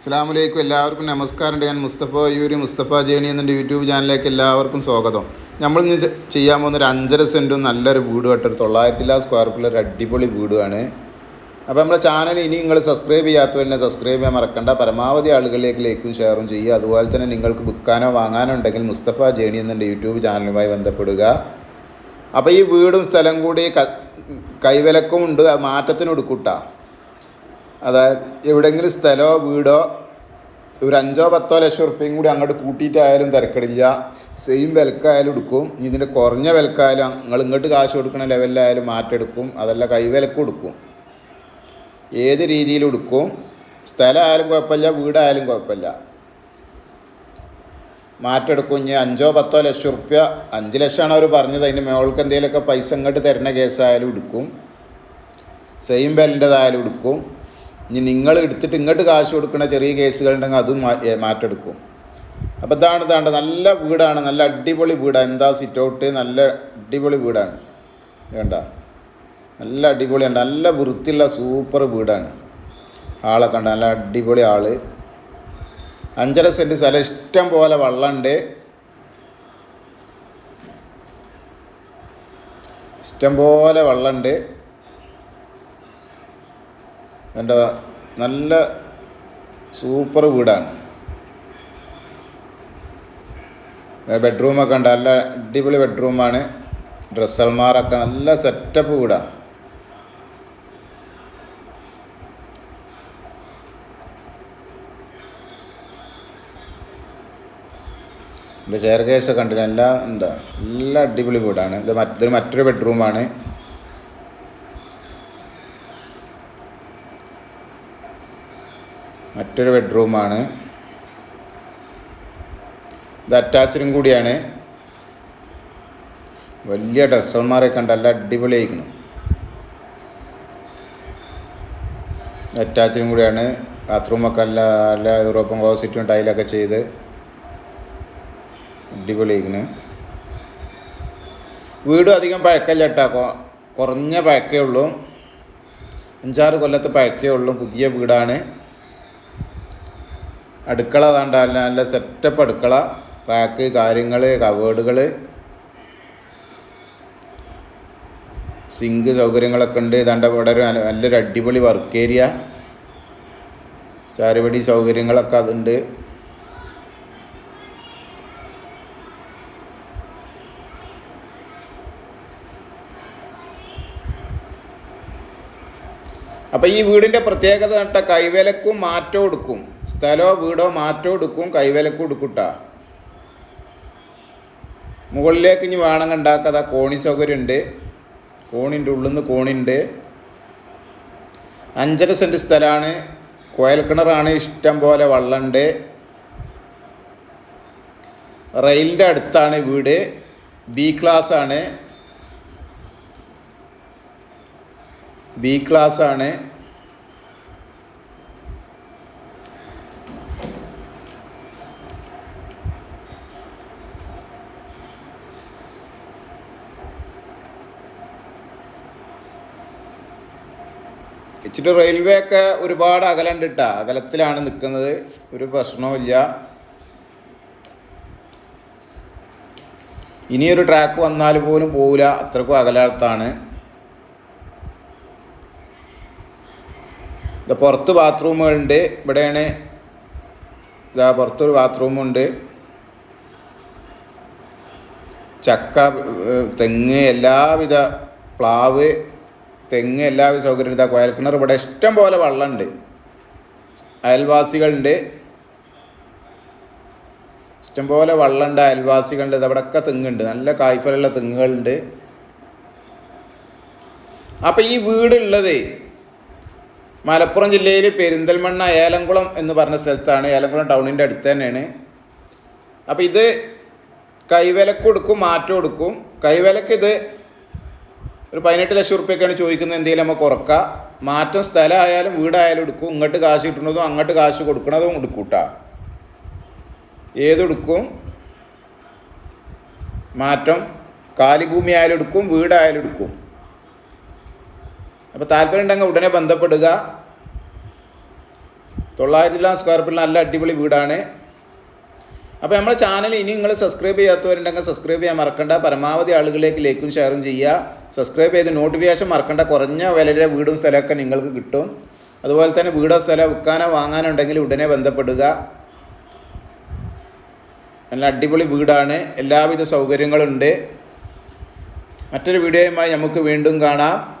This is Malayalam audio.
അസ്സാമലൈക്കും എല്ലാവർക്കും നമസ്കാരം ഞാൻ മുസ്തഫ യൂരി മുസ്തഫ ജേണി എന്ന യൂട്യൂബ് ചാനലിലേക്ക് എല്ലാവർക്കും സ്വാഗതം. നമ്മൾ ഇന്ന് ചെയ്യാൻ പോകുന്ന ഒരു അഞ്ചര സെന്റും നല്ലൊരു വീട് കേട്ടൊരു തൊള്ളായിരത്തിലാ സ്ക്വയർ ഫീറ്റിൽ ഒരു അടിപൊളി വീടുമാണ് അപ്പോൾ നമ്മുടെ ചാനൽ ഇനി നിങ്ങൾ സബ്സ്ക്രൈബ് ചെയ്യാത്തവരെ സബ്സ്ക്രൈബ് ചെയ്യാൻ മറക്കണ്ട. പരമാവധി ആളുകളിലേക്ക് ലൈക്കും ഷെയറും ചെയ്യുക. അതുപോലെ തന്നെ നിങ്ങൾക്ക് വിൽക്കാനോ വാങ്ങാനോ ഉണ്ടെങ്കിൽ മുസ്തഫ ജേണി എന്ന യൂട്യൂബ് ചാനലുമായി ബന്ധപ്പെടുക. അപ്പോൾ ഈ വീടും സ്ഥലം കൂടി കൈവിലക്കും ഉണ്ട്. മാറ്റത്തിന് എടുക്കൂട്ടാ അതായത് എവിടെയെങ്കിലും സ്ഥലമോ വീടോ ഒരു അഞ്ചോ പത്തോ ലക്ഷം ഉറുപ്പ്യയും കൂടി അങ്ങോട്ട് കൂട്ടിയിട്ടായാലും തിരക്കടില്ല. സെയിം വിലക്കായാലും എടുക്കും. ഇതിന്റെ കുറഞ്ഞ വിലക്കായാലും നിങ്ങൾ ഇങ്ങോട്ട് കാശ് കൊടുക്കുന്ന ലെവലിലായാലും മാറ്റെടുക്കും. അതല്ല കൈവിലക്കും എടുക്കും ഏത് രീതിയിലും എടുക്കും? സ്ഥലമായാലും കുഴപ്പമില്ല വീടായാലും കുഴപ്പമില്ല. മാറ്റെടുക്കും. ഇനി അഞ്ചോ പത്തോ ലക്ഷം ഉറുപ്പ്യ അഞ്ച് ലക്ഷമാണ് അവർ പറഞ്ഞത്. അതിന്റെ മേൾക്ക് എന്തെങ്കിലുമൊക്കെ പൈസ ഇങ്ങോട്ട് തരുന്ന കേസായാലും എടുക്കും. സെയിം ബെല്ലിന്റെതായാലും എടുക്കും. ഇനി നിങ്ങൾ എടുത്തിട്ട് ഇങ്ങോട്ട് കാശ് കൊടുക്കുന്ന ചെറിയ കേസുകളുണ്ടെങ്കിൽ അതും മാറ്റെടുക്കും. അപ്പോൾ ഇതാണ് ഇതാണ്ട് നല്ല വീടാണ് നല്ല അടിപൊളി വീടാണ് എന്താ സിറ്റ് ഔട്ട് നല്ല അടിപൊളി വീടാണ്. വേണ്ട നല്ല അടിപൊളിയാണ് നല്ല വൃത്തിയുള്ള സൂപ്പർ വീടാണ്. ആളെ കണ്ട? നല്ല അടിപൊളി ആൾ. അഞ്ചര സെന്റ് സ്ഥലം. ഇഷ്ടം പോലെ വള്ളമുണ്ട് ഇഷ്ടം പോലെ വെള്ളമുണ്ട് എന്റെ നല്ല സൂപ്പർ വീടാണ്. ബെഡ്റൂമൊക്കെ ഉണ്ട്. നല്ല അടിപൊളി ബെഡ്റൂമാണ് ഡ്രസ്സൽമാറൊക്കെ നല്ല സെറ്റപ്പ് വീടാണ് എന്റെ ചെയർ കേസൊക്കെ ഉണ്ട് എല്ലാം എന്താ? നല്ല അടിപൊളി വീടാണ്. ഇത് മറ്റൊരു മറ്റൊരു ബെഡ്റൂമാണ് മറ്റൊരു ബെഡ്റൂമാണ് ഇത് അറ്റാച്ചഡും കൂടിയാണ്. വലിയ ഡ്രസ്സർമാരെ കണ്ടല്ല അടിപൊളിയായിരിക്കണം അറ്റാച്ചിലും കൂടിയാണ്. ബാത്റൂമൊക്കെ അല്ല നല്ല യൂറോപ്യൻ ക്ലോസിറ്റും ടൈലൊക്കെ ചെയ്ത് അടിപൊളിയായിരിക്കണ് വീടും അധികം പഴക്കല്ല കേട്ടോ. കുറഞ്ഞ പഴക്കേ ഉള്ളൂ. അഞ്ചാറ് കൊല്ലത്തെ പഴക്കേ ഉള്ളൂ. പുതിയ വീടാണ്. അടുക്കള താണ്ട നല്ല സെറ്റപ്പ് അടുക്കള റാക്ക് കാര്യങ്ങൾ കവേഡുകൾ സിങ്ക് സൗകര്യങ്ങളൊക്കെ ഉണ്ട്. താണ്ട ഇവിടെ ഒരു നല്ല- നല്ലൊരു അടിപൊളി വർക്ക് ഏരിയ ചാരുപടി സൗകര്യങ്ങളൊക്കെ അതുണ്ട്. അപ്പോൾ ഈ വീടിന്റെ പ്രത്യേകത കൈവേലക്കും മാറ്റം എടുക്കും. സ്ഥലമോ വീടോ മാറ്റോ എടുക്കും കൈവലക്കും എടുക്കൂട്ട. മുകളിലേക്ക് ഇനി വേണമെങ്കിൽ ഉണ്ടാക്കാതെ കോണി സൗകര്യമുണ്ട് കോണിന്റെ ഉള്ളിൽ നിന്ന് കോണിയുണ്ട് അഞ്ചര സെന്റ് സ്ഥലമാണ്. കോയൽക്കിണറാണ് ഇഷ്ടം പോലെ വള്ളണ്ട്. റെയിലിന്റെ അടുത്താണ് വീട്. ബി ക്ലാസ് ആണ് ബി ക്ലാസ് ആണ് ഇച്ചിരി റെയിൽവേ ഒക്കെ ഒരുപാട് അകലുണ്ട് കേട്ടോ അകലത്തിലാണ് നിൽക്കുന്നത് ഒരു പ്രശ്നവുമില്ല. ഇനിയൊരു ട്രാക്ക് വന്നാൽ പോലും പോവില്ല അത്രക്കും അകലത്താണ് ഇത് പുറത്ത് ബാത്റൂമുകളുണ്ട്. ഇവിടെയാണ് ഇതാ പുറത്തൊരു ബാത്റൂമുണ്ട്. ചക്ക തെങ്ങ് എല്ലാവിധ പ്ലാവ് തെങ്ങ് എല്ലാവിധ സൗകര്യം ഇതാ കുഴൽക്കിണർ ഇവിടെ ഇഷ്ടം പോലെ വെള്ളമുണ്ട്. അയൽവാസികളുണ്ട്. ഇഷ്ടംപോലെ വെള്ളമുണ്ട് അയൽവാസികളുണ്ട്. ഇതവിടെയൊക്കെ തെങ്ങുണ്ട്. നല്ല കായ്ഫലുള്ള തെങ്ങുകളുണ്ട്. അപ്പം ഈ വീടുള്ളത് മലപ്പുറം ജില്ലയിൽ പെരിന്തൽമണ്ണ ഏലംകുളം എന്ന് പറഞ്ഞ സ്ഥലത്താണ്. ഏലംകുളം ടൗണിന്റെ അടുത്ത് തന്നെയാണ്. അപ്പോൾ ഇത് കൈവിലക്ക് കൊടുക്കും മാറ്റം കൊടുക്കും. കൈവിലക്ക് ഇത് ഒരു പതിനെട്ട് ലക്ഷം ഉറുപ്പ്യൊക്കെയാണ് ചോദിക്കുന്നത് എന്തെങ്കിലും നമുക്ക് കുറക്കുക മാറ്റം സ്ഥലമായാലും വീടായാലും എടുക്കും. ഇങ്ങോട്ട് കാശ് കിട്ടുന്നതും അങ്ങോട്ട് കാശ് കൊടുക്കുന്നതും എടുക്കൂട്ടാ ഏതെടുക്കും? മാറ്റം കാലിഭൂമി ആയാലും എടുക്കും വീടായാലും എടുക്കും. അപ്പോൾ താല്പര്യം ഉണ്ടെങ്കിൽ ഉടനെ ബന്ധപ്പെടുക. തൊള്ളായിരത്തിലാം സ്ക്വയർ ഫീറ്റിൽ നല്ല അടിപൊളി വീടാണ്. അപ്പോൾ നമ്മുടെ ചാനൽ ഇനി നിങ്ങൾ സബ്സ്ക്രൈബ് ചെയ്യാത്തവരുണ്ടെങ്കിൽ സബ്സ്ക്രൈബ് ചെയ്യാൻ മറക്കണ്ട. പരമാവധി ആളുകളിലേക്ക് ലൈക്കും ഷെയറും ചെയ്യുക. സബ്സ്ക്രൈബ് ചെയ്ത് നോട്ടിഫിക്കേഷൻ മറക്കണ്ട. കുറഞ്ഞ വിലയുടെ വീടും സ്ഥലമൊക്കെ നിങ്ങൾക്ക് കിട്ടും. അതുപോലെ തന്നെ വീടോ സ്ഥലം വിൽക്കാനോ വാങ്ങാനോ ഉണ്ടെങ്കിൽ ഉടനെ ബന്ധപ്പെടുക. നല്ല അടിപൊളി വീടാണ്. എല്ലാവിധ സൗകര്യങ്ങളുണ്ട്. മറ്റൊരു വീഡിയോയുമായി നമുക്ക് വീണ്ടും കാണാം.